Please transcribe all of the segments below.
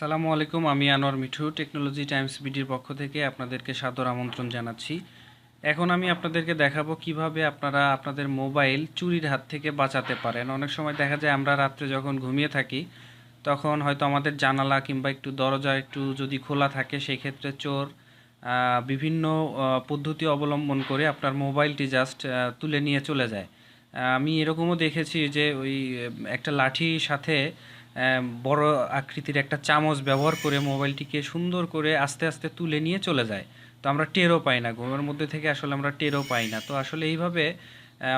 সালামু আলাইকুম, আমি আনোয়ার মিঠু টেকনোলজি টাইমস বিডির পক্ষ থেকে আপনাদেরকে সাদর আমন্ত্রণ জানাচ্ছি। এখন আমি আপনাদেরকে দেখাবো কীভাবে আপনারা আপনাদের মোবাইল চুরির হাত থেকে বাঁচাতে পারেন। অনেক সময় দেখা যায় আমরা রাত্রে যখন ঘুমিয়ে থাকি, তখন হয়তো আমাদের জানালা কিংবা একটু দরজা একটু যদি খোলা থাকে সেই ক্ষেত্রে চোর বিভিন্ন পদ্ধতি অবলম্বন করে আপনার মোবাইলটি জাস্ট তুলে নিয়ে চলে যায়। আমি এরকমও দেখেছি যে ওই একটা লাঠির সাথে বড় আকৃতির একটা চামচ ব্যবহার করে মোবাইলটিকে সুন্দর করে আস্তে আস্তে তুলে নিয়ে চলে যায়। তো আমরা টেরও পাই না, ঘুমের মধ্যে থেকে আসলে আমরা টেরও পাই না। তো আসলে এইভাবে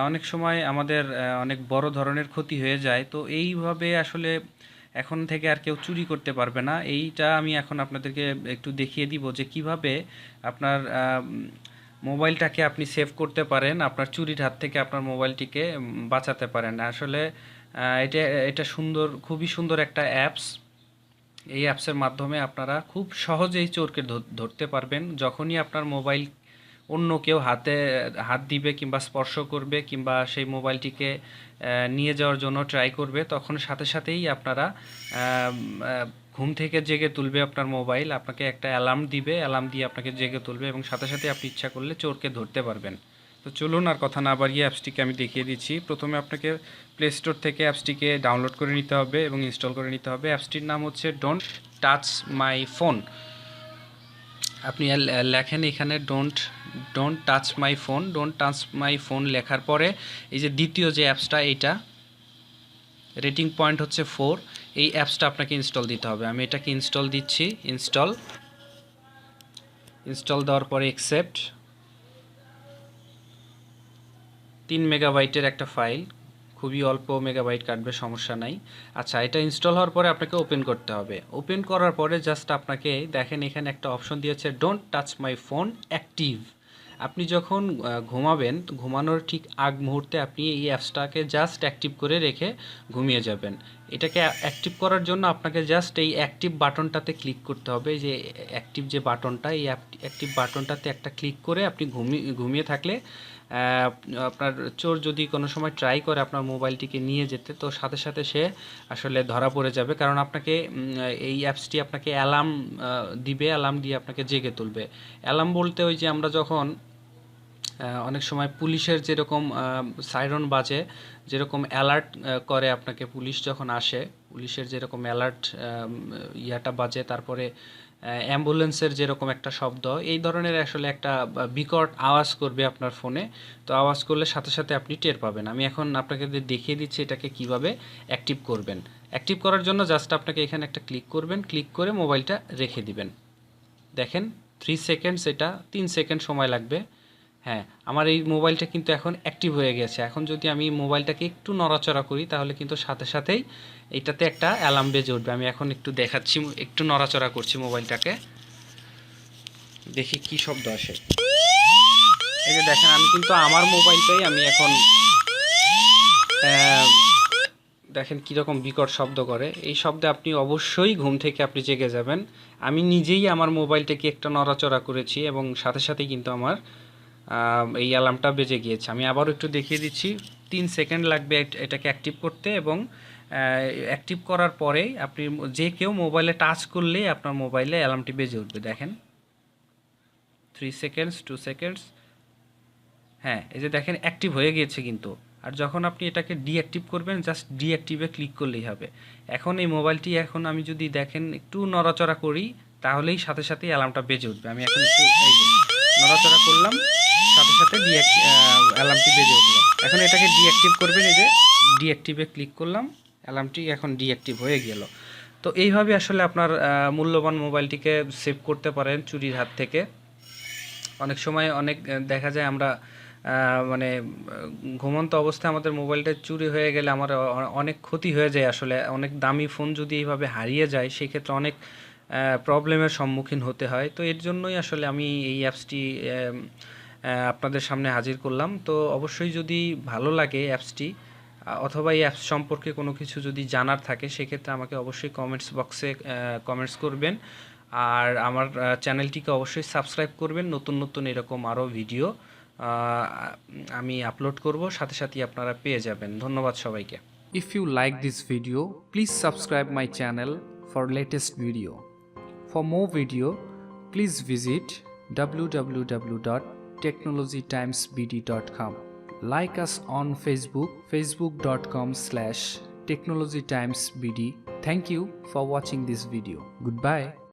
অনেক সময় আমাদের অনেক বড় ধরনের ক্ষতি হয়ে যায়। তো এইভাবে আসলে এখন থেকে আর কেউ চুরি করতে পারবে না। এইটা আমি এখন আপনাদেরকে একটু দেখিয়ে দিব যে কীভাবে আপনার মোবাইলটাকে আপনি সেভ করতে পারেন, আপনার চুরির হাত থেকে আপনার মোবাইলটিকে বাঁচাতে পারেন। আসলে এটা এটা সুন্দর, খুবই সুন্দর একটা অ্যাপস এই অ্যাপসের মাধ্যমে আপনারা খুব সহজেই চোরকে ধর- ধরতে পারবেন। যখনই আপনার মোবাইল অন্য কেউ হাতে, হাত দিবে কিংবা স্পর্শ করবে কিংবা সেই মোবাইলটিকে নিয়ে যাওয়ার জন্য ট্রাই করবে, তখন সাথে সাথেই আপনারা ঘুম থেকে জেগে তুলবে আপনার মোবাইল, আপনাকে একটা অ্যালার্ম দিবে অ্যালার্ম দিয়ে আপনাকে জেগে তুলবে এবং সাথে সাথে আপনি ইচ্ছা করলে চোরকে ধরতে পারবেন। তো চলুন আর কথা না বাড়িয়ে অ্যাপসটিকে আমি দেখিয়ে দিচ্ছি। প্রথমে আপনাকে প্লে স্টোর থেকে অ্যাপসটিকে ডাউনলোড করে নিতে হবে এবং ইনস্টল করে নিতে হবে। অ্যাপসটির নাম হচ্ছে ডোন্ট টাচ মাই ফোন আপনি লেখেন এখানে don't don't touch my phone don't touch my phone লেখার পরে এই যে দ্বিতীয় যে অ্যাপসটা এইটা রেটিং পয়েন্ট হচ্ছে ফোর এই অ্যাপসটা আপনাকে ইনস্টল দিতে হবে। আমি এটাকে ইনস্টল দিচ্ছি। ইনস্টল ইনস্টল দেওয়ার পরে অ্যাকসেপ্ট তিন মেগাবাইটের একটা ফাইল খুবই অল্প মেগাবাইট কাটবে, সমস্যা নাই। আচ্ছা এটা ইনস্টল হওয়ার পরে আপনাকে ওপেন করতে হবে। ওপেন করার পরে জাস্ট আপনাকে দেখেন এখানে একটা অপশন দিয়েছে don't touch my phone active আপনি যখন ঘুমাবেন ঘুমানোর ঠিক আগ মুহূর্তে আপনি এই অ্যাপসটাকে জাস্ট অ্যাক্টিভ করে রেখে ঘুমিয়ে যাবেন। এটাকে অ্যাক্টিভ করার জন্য আপনাকে জাস্ট এই অ্যাক্টিভ বাটনটাতে ক্লিক করতে হবে যে অ্যাক্টিভ যে বাটনটা, এই অ্যাক্টিভ বাটনটাতে একটা ক্লিক করে আপনি ঘুমিয়ে ঘুমিয়ে থাকলে আপনার চোর যদি কোনো সময় ট্রাই করে আপনার মোবাইলটিকে নিয়ে যেতে, তো সাথে সাথে সে আসলে ধরা পড়ে যাবে। কারণ আপনাকে এই অ্যাপসটি আপনাকে অ্যালার্ম দিবে অ্যালার্ম দিয়ে আপনাকে জেগে তুলবে। অ্যালার্ম বলতে ওই যে আমরা যখন অনেক সময় পুলিশের যেরকম সাইরন বাজে, যেরকম অ্যালার্ট করে আপনাকে পুলিশ যখন আসে, পুলিশের যেরকম অ্যালার্ট ইয়াটা বাজে, তারপরে অ্যাম্বুলেন্সের যেরকম একটা শব্দ, এই ধরনের আসলে একটা বিকট আওয়াজ করবে আপনার ফোনে। তো আওয়াজ করলে সাথে সাথে আপনি টের পাবেন। আমি এখন আপনাকে দেখিয়ে দিচ্ছি, এটাকে কীভাবে অ্যাক্টিভ করবেন। অ্যাক্টিভ করার জন্য জাস্ট আপনাকে এখানে একটা ক্লিক করবেন। ক্লিক করে মোবাইলটা রেখে দিবেন। দেখেন থ্রি সেকেন্ডস এটা, তিন সেকেন্ড সময় লাগবে। হ্যাঁ আমার এই মোবাইলটা কিন্তু এখন অ্যাক্টিভ হয়ে গেছে। এখন যদি আমি মোবাইলটাকে একটু নড়াচড়া করি, তাহলে কিন্তু সাথে সাথেই এটাতে একটা অ্যালার্ম বেজে উঠবে। আমি এখন একটু দেখাচ্ছি, একটু নড়াচড়া করছি মোবাইলটাকে। দেখি কি শব্দ আসে। এই যে দেখেন, আমি কিন্তু আমার মোবাইলটাই আমি এখন দেখেন কীরকম বিকট শব্দ করে। এই শব্দে আপনি অবশ্যই ঘুম থেকে আপনি জেগে যাবেন। আমি নিজেই আমার মোবাইলটাকে একটা নড়াচড়া করেছি এবং সাথে সাথে কিন্তু আমার এই অ্যালার্মটা বেজে গিয়েছে। আমি আবারও একটু দেখিয়ে দিচ্ছি, তিন সেকেন্ড লাগবে এট- এটাকে অ্যাক্টিভ করতে এবং অ্যাক্টিভ করার পরেই আপনি যে কেউ মোবাইলে টাচ করলেই আপনার মোবাইলে অ্যালার্মটি বেজে উঠবে। দেখেন। থ্রি সেকেন্ডস টু সেকেন্ডস হ্যাঁ এই যে দেখেন অ্যাক্টিভ হয়ে গিয়েছে কিন্তু। আর যখন আপনি এটাকে ডিঅ্যাক্টিভ করবেন জাস্ট ডিঅ্যাক্টিভে ক্লিক করলেই হবে। এখন এই মোবাইলটি এখন আমি যদি দেখেন একটু নড়াচড়া করি, তাহলেই সাথে সাথে অ্যালার্মটা বেজে উঠবে। আমি এখন একটু নড়াচড়া করলাম, সাথে সাথে অ্যালার্মটি বেজে উঠল। এখন এটাকে ডিঅ্যাক্টিভ করবেন, এই যে ডিঅ্যাক্টিভে ক্লিক করলাম অ্যালার্মটি এখন ডিঅ্যাক্টিভ হয়ে গেল। তো এইভাবে আসলে আপনার মূল্যবান মোবাইলটিকে সেভ করতে পারেন চুরির হাত থেকে। অনেক সময় অনেক দেখা যায় আমরা মানে ঘুমন্ত অবস্থায় আমাদের মোবাইলটা চুরি হয়ে গেলে আমার অনেক ক্ষতি হয়ে যায় আসলে। অনেক দামি ফোন যদি এইভাবে হারিয়ে যায়, সেক্ষেত্রে অনেক প্রবলেমের সম্মুখীন হতে হয়। তো এর জন্যই আসলে আমি এই অ্যাপসটি আপনাদের সামনে হাজির করলাম। তো অবশ্যই যদি ভালো লাগে অ্যাপসটি অথবা এই অ্যাপস সম্পর্কে কোনো কিছু যদি জানার থাকে, সেক্ষেত্রে আমাকে অবশ্যই কমেন্টস বক্সে কমেন্টস করবেন। আর আমার চ্যানেলটিকে অবশ্যই সাবস্ক্রাইব করবেন। নতুন নতুন এরকম আরও ভিডিও আমি আপলোড করব। সাথে সাথেই আপনারা পেয়ে যাবেন। ধন্যবাদ সবাইকে। If you like this video please subscribe my channel for latest video. For more video, please visit www.technologytimesbd.com. Like us on Facebook, facebook.com slash technologytimesbd. Thank you for watching this video. Goodbye.